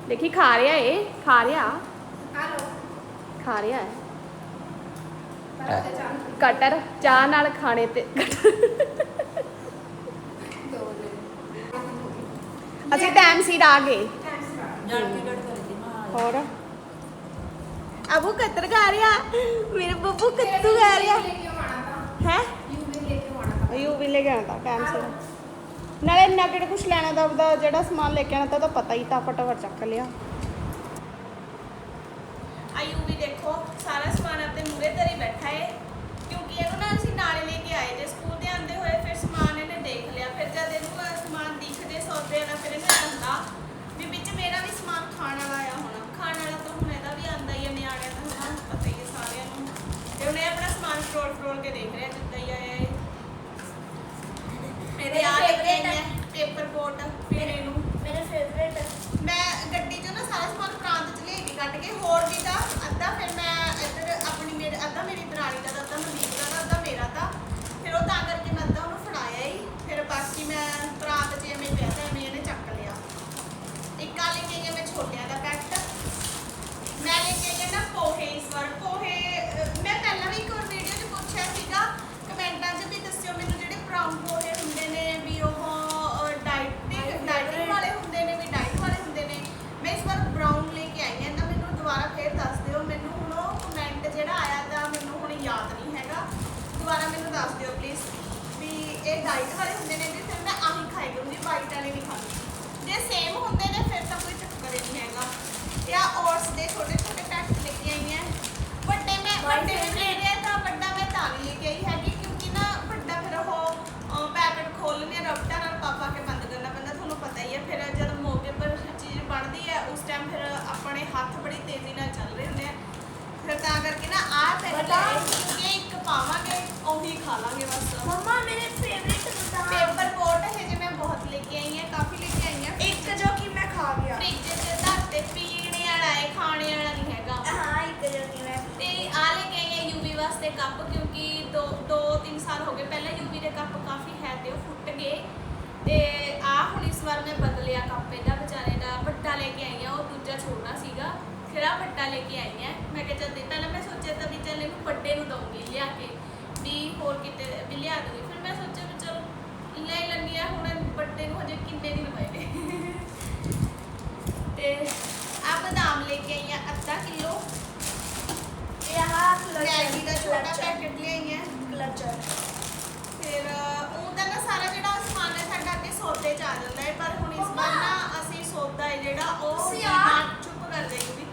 ਦੇਖੀ ਖਾ ਰਿਹਾ ਏ ਖਾ ਰਿਹਾ। ਖਾ ਰਿਹਾ। ਹੈ ਕਟਰ, ਚਾਹ ਨਾਲ ਖਾਣੇ ਤੇ ਅਸੀਂ ਟਾਈਮ ਸਿਰ ਆ ਗਏ। ਹੋਰ? ਅਬੂ ਕਤਰ ਖਾ ਰਿਹਾ। ਮੇਰੇ ਬੱਬੂ ਕੱਤੂ ਖਾ ਰਿਹਾ। ਹੈ? ਯੂ ਵੀ ਲੈ ਕੇ ਆਣਾ ਤਾਂ ਟਾਈਮ ਸਿਰ। ਨਾਲੇ ਇੰਨਾ ਕਿਹੜਾ ਕੁਝ ਲੈਣਾ ਦਾ ਉਹਦਾ ਜਿਹੜਾ ਸਮਾਨ ਲੈ ਕੇ ਆਣਾ ਤਾਂ ਉਹਦਾ ਪਤਾ ਹੀ, ਤਾਂ ਫਟਾਫਟ ਚੱਕ ਲਿਆ। ਆਯੂ ਵੀ ਦੇਖੋ ਸਾਰਾ ਸਮਾਨ ਆਪਣੇ ਮੂਰੇ ਧਰੀ ਬੈਠਾ ਏ। ਕਿਉਂਕਿ ਇਹਨੂੰ ਨਾ ਅਸੀਂ ਨਾਲੇ ਲੈ ਕੇ ਆਏ ਜੇ ਸਕੂਲ ਦੇ ਆਂਦੇ ਹੋਏ ਫਿਰ ਸਮਾਨ ਇਹਨੇ ਦੇਖ ਲਿਆ। ਫਿਰ ਜਦ ਇਹਨੂੰ ਆਹ ਸਮਾਨ ਦਿਖਦੇ ਸੌਦੇ ਨਾ ਫਿਰ ਇਹਨੇ ਹੁੰਦਾ ਵੀ ਵਿੱਚ ਮੇਰਾ ਵੀ ਸਮਾਨ ਖਾਣ ਵਾਲਾ ਆਇਆ ਹੋਣਾ। ਖਾਣ ਵਾਲਾ ਤਾਂ ਹੁਣ ਇਹਦਾ ਵੀ ਆਂਦਾ ਹੀ ਹੈ ਨਿਆਣਿਆਂ ਦਾ ਹੁਣ ਪਤਾ ਹੀ ਹੈ ਸਾਰਿਆਂ ਨੂੰ। ਤੇ ਉਹਨੇ ਆਪਣਾ ਸਮਾਨ ਫਰੋਲ ਫਰੋਲ ਕੇ ਦੇਖ ਰਿਹਾ ਜਿੱਦਾਂ ਹੀ ਆਇਆ ਏ ਇਹਦੇ ਆ ਲੱਗੇ ਨੇ ਪੇਪਰ ਬੋਟ ਫਿਰ ਇਹਨੂੰ। ਮੇਰੇ ਫੇਵਰੇਟ ਮੈਂ ਗੱਡੀ 'ਚੋਂ ਨਾ ਸਾਰਾ ਸਮਾਨ ਪ੍ਰਾਂਤ 'ਚ ਲੈ ਕੇ ਕੱਢ ਕੇ ਹੋਰ ਵੀ ਤਾਂ ਅੱਧਾ ਫਿਰ ਮੈਂ ਇੱਧਰ ਆਪਣੀ ਮੇਰੇ ਅੱਧਾ ਮੇਰੀ ਦਰਾਣੀ ਦਾ ਤਾਂ ਅੱਧਾ ਮਨਦੀਪ ਦਾ ਤਾਂ ਅੱਧਾ ਮੇਰਾ ਤਾਂ ਫਿਰ ਉਹ ਤਾਂ ਕਰਕੇ ਮੈਂ ਅੱਧਾ ਉਹਨੂੰ ਫੜਾਇਆ ਹੀ ਫਿਰ ਬਾਕੀ ਮੈਂ ਪ੍ਰਾਂਤ 'ਚ ਐਵੇਂ ਪਿਆ ਤਾਂ ਐਵੇਂ ਇਹਨੇ ਚੱਕ ਲਿਆ ਇੱਕ ਆ ਲੈ ਕੇ ਆਈ ਹਾਂ ਮੈਂ ਛੋਲਿਆਂ ਦਾ ਪੈਕਟ ਮੈਂ ਲੈ ਕੇ ਆਈ ਹਾਂ ਨਾ ਪੋਹੇ ਇਸ ਵਾਰ ਪੋਹੇ ਅਹ, ਮੈਂ ਪਹਿਲਾਂ ਵੀ ਇੱਕ ਹੋਰ ਵੀਡੀਓ 'ਚ ਪੁੱਛਿਆ ਸੀਗਾ ਕਮੈਂਟਾਂ 'ਚ ਵੀ ਦੱਸਿਓ ਮੈਨੂੰ ਜਿਹੜੇ ਬ੍ਰਾਊਨ ਪੋਹੇ ਹੁੰਦੇ ਨੇ ਵੀ ਉਹ ਡਾਈਟਿੰਗ ਡਾਈਟਿੰਗ ਵਾਲੇ ਹੁੰਦੇ ਨੇ ਵੀ ਡਾਈਟ ਵਾਲੇ ਹੁੰਦੇ ਨੇ ਮੈਂ ਇਸ ਵਾਰ ਬ੍ਰਾਊਨ ਲੈ ਕੇ ਆਈ ਹਾਂ ਤਾਂ ਮੈਨੂੰ ਦੁਬਾਰਾ ਫੇਰ ਦੱਸ ਦਿਓ ਮੈਨੂੰ ਹੁਣ ਉਹ ਕਮੈਂਟ ਜਿਹੜਾ ਆਇਆ ਤਾਂ ਮੈਨੂੰ ਹੁਣ ਯਾਦ ਨਹੀਂ ਹੈਗਾ ਦੁਬਾਰਾ ਮੈਨੂੰ ਦੱਸ ਦਿਓ ਪਲੀਜ਼ ਵੀ ਇਹ ਡਾਈਟ ਵਾਲੇ ਹੁੰਦੇ ਨੇ ਵੀ ਫਿਰ ਮੈਂ ਆਹੀ ਖਾਈ ਕਰੂੰਗੀ ਵਾਈਟ ਵਾਲੇ ਨਹੀਂ ਖਾਂਦੀ ਜੇ ਸੇਮ ਹੁੰਦੇ ਨੇ ਫਿਰ ਤਾਂ ਕੋਈ ਚੱਕਰ ਹੀ ਨਹੀਂ ਹੈਗਾ ਇਹ ਆ ਓਟਸ ਦੇ ਛੋਟੇ ਛੋਟੇ ਪੈਕਟ ਲੈ ਕੇ ਆਈ ਹਾਂ ਵੱਡੇ ਮੈਂ ਵੱਡੇ ਵੀ ਲੈ ਰਹੇ ਤਾਂ ਵੱਡਾ ਮੈਂ ਤਾਂ ਨਹੀਂ ਲੈ ਕੇ ਆਈ ਹੈਗੀ ਕਿਉਂਕਿ ਨਾ ਵੱਡਾ ਫਿਰ ਉਹ ਪੈਕਟ ਖੋਲਣੇ ਰਬਟਾ ਨਾਲ ਪਾਪਾ ਕੇ ਬੰਦ ਕਰਨਾ ਪੈਂਦਾ ਤੁਹਾਨੂੰ ਪਤਾ ਹੀ ਹੈ ਫਿਰ ਜਦ ਮੌਕੇ ਪਰ ਚੀਜ਼ ਬਣਦੀ ਹੈ ਉਸ ਟਾਈਮ ਫਿਰ ਆਪਣੇ ਹੱਥ ਬੜੀ ਤੇਜ਼ੀ ਨਾਲ ਚੱਲ ਰਹੇ ਹੁੰਦੇ ਆ। ਫਿਰ ਤਾਂ ਕਰਕੇ ਨਾ ਆਹ ਪੈਕਟ ਇਹ ਇੱਕ ਪਾਵਾਂਗੇ ਉਹੀ ਖਾ ਲਾਂਗੇ ਬਸ। ਮੰਮਾ ਮੇਰੇ ਫੇਵਰੇਟ ਬਤਾ ਪੇਪਰ ਬੋਟ ਹੈ ਜਿਵੇਂ ਬਹੁਤ ਲੈ ਕੇ ਆਈ ਹਾਂ ਕਾਫੀ ਲੈ ਕੇ ਆਈ ਹਾਂ। ਇੱਕ ਜੋ ਕਿ ਮੈਂ ਖਾ ਗਿਆ। ਫ੍ਰਿਜ 'ਚ ਧਰ ਤੇ ਪੀਣੇ ਵਾਲਾ ਹੈ ਖਾਣੇ ਵਾਲਾ ਨਹੀਂ ਹੈਗਾ। ਹਾਂ ਇੱਕ ਜੋ ਕਿ ਮੈਂ ਤੇ ਆ ਲੈ ਕੇ ਆਈ ਹਾਂ ਯੂਵੀ ਵਾਸਤੇ ਕੱਪ ਕਿਉਂਕਿ 2 2 3 ਸਾਲ ਹੋ ਗਏ ਪਹਿਲਾਂ ਯੂਵੀ ਦੇ ਕੱਪ ਕਾਫੀ ਹੈ ਤੇ ਉਹ ਫੁੱਟ ਗਏ ਤੇ ਆ ਹੁਣ ਇਸ ਵਾਰ ਮੈਂ ਬਦਲਿਆ ਕੱਪ ਇਹਦਾ ਵਿਚਾਰੇ ਦਾ ਵੱਡਾ ਲੈ ਕੇ ਆਈ ਹਾਂ ਉਹ ਦੂਜਾ ਛੋਟਾ ਸੀਗਾ ਆ ਵੱਡਾ ਲੈ ਕੇ ਆਈ ਹਾਂ। ਮੈਂ ਕਿਹਾ ਚੱਲ ਦੇ ਪਹਿਲਾਂ ਮੈਂ ਸੋਚਿਆ ਤਾਂ ਵੀ ਚੱਲ ਇਹਨੂੰ ਵੱਡੇ ਨੂੰ ਦਊਂਗੀ ਲਿਆ ਕੇ ਵੀ ਹੋਰ ਕਿਤੇ ਵੀ ਲਿਆ ਦੂੰਗੀ ਫਿਰ ਮੈਂ ਸੋਚਿਆ ਵੀ ਚਲ ਲੈ ਲੈਂਦੀ ਆ ਹੁਣ ਵੱਡੇ ਨੂੰ ਹਜੇ ਕਿੰਨੇ ਦਿਨ ਹੋਏ ਨੇ। ਤੇ ਆ ਬਦਾਮ ਲੈ ਕੇ ਆਈ ਹਾਂ ਅੱਧਾ ਕਿਲੋ। ਇਹ ਆਹ ਮੈਗੀ ਦਾ ਛੋਟਾ ਪੈਕਟ ਲਿਆਈ ਹੈ। ਕਲਚਰ ਫਿਰ ਉਹ ਤਾਂ ਨਾ ਸਾਰਾ ਜਿਹੜਾ ਸਮਾਨ ਹੈ ਸਾਡਾ ਅੱਗੇ ਸੌਦੇ ਚ ਆ ਜਾਂਦਾ ਹੈ ਪਰ ਹੁਣ ਇਸ ਵਾਰ ਨਾ ਅਸੀਂ ਸੌਦਾ ਹੈ ਜਿਹੜਾ ਉਹ ਆ- ਚੁੱਪ ਕਰ ਜਾਈਏ।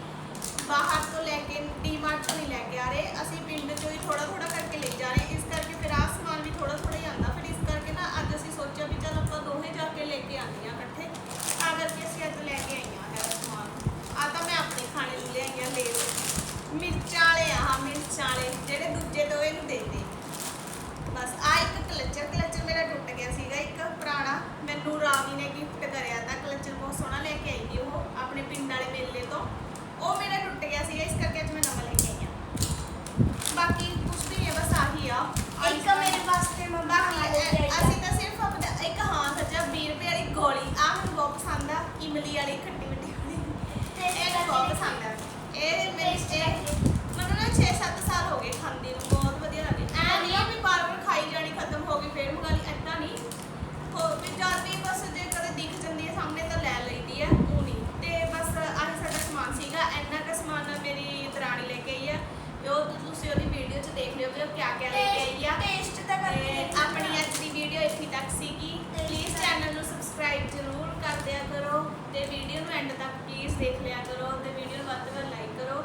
ਸੋਹਣਾ ਲੈ ਕੇ ਆਈ ਸੀ ਉਹ ਆਪਣੇ ਪਿੰਡ ਵਾਲੇ ਮੇਲੇ ਤੋਂ। ਉਹ ਮੇਰਾ ਟੁੱਟ ਗਿਆ ਸੀਗਾ ਇਸ ਕਰਕੇ ਅੱਜ ਮੈਂ ਨਵਾਂ ਲੈ ਕੇ ਆਈ ਹਾਂ। ਬਾਕੀ ਕੁਝ ਵੀ ਨਹੀਂ ਹੈ, ਬਸ ਆਹੀ ਆ। ਇੱਕ ਮੇਰੇ ਵਾਸਤੇ ਮੰਮਾ ਬਾਕੀ ਅਸੀਂ ਤਾਂ ਸਿਰਫ ਆਪਣਾ ਇੱਕ ਹਾਂ ਸੱਚਾ 20 ਰੁਪਏ ਵਾਲੀ ਗੋਲੀ। ਆ ਮੈਨੂੰ ਬਹੁਤ ਪਸੰਦ ਆ ਇਮਲੀ ਵਾਲੀ ਖੱਟੀ ਮਿੱਠੀ ਵਾਲੀ। ਤੇ ਇਹ ਮੈਨੂੰ ਬਹੁਤ ਪਸੰਦ ਆ। ਇਹ ਮੇਰੀ ਇਹ ਮੈਨੂੰ ਨਾ 6-7 ਸਾਲ ਹੋ ਗਏ ਖਾਂਦੀ ਨੂੰ ਬਹੁਤ ਵਧੀਆ ਲੱਗੀ ਐ ਨਹੀਂ? ਆ ਵੀ ਬਾਰ ਬਾਰ ਖਾਈ ਜਾਣੀ ਖਤਮ ਹੋ ਗਈ ਫੇਰ ਮੰਗਾ ਲਈ ਐਦਾਂ ਨਹੀਂ। ਹੋ ਇੰਨਾ ਕਾ ਸਮਾਨ ਮੇਰੀ ਦਰਾਣੀ ਲੈ ਕੇ ਆਈ ਆ ਤੇ ਉਹ ਤੁਸੀਂ ਉਹਦੀ ਵੀਡੀਓ 'ਚ ਦੇਖ ਲਿਓ ਕਿ ਉਹ ਕਿਆ ਕਿਆ ਲੈ ਕੇ ਆਈ ਆ। ਟੇਸਟ ਤਾਂ ਤੇ ਆਪਣੀ ਅੱਜ ਦੀ ਵੀਡੀਓ ਇੱਥੇ ਤੱਕ ਸੀਗੀ। ਪਲੀਜ਼ ਚੈਨਲ ਨੂੰ ਸਬਸਕ੍ਰਾਈਬ ਜ਼ਰੂਰ ਕਰ ਦਿਆ ਕਰੋ ਤੇ ਵੀਡੀਓ ਨੂੰ ਐਂਡ ਤੱਕ ਪਲੀਜ਼ ਦੇਖ ਲਿਆ ਕਰੋ ਤੇ ਵੀਡੀਓ ਨੂੰ ਵੱਧ ਤੋਂ ਵੱਧ ਲਾਈਕ ਕਰੋ।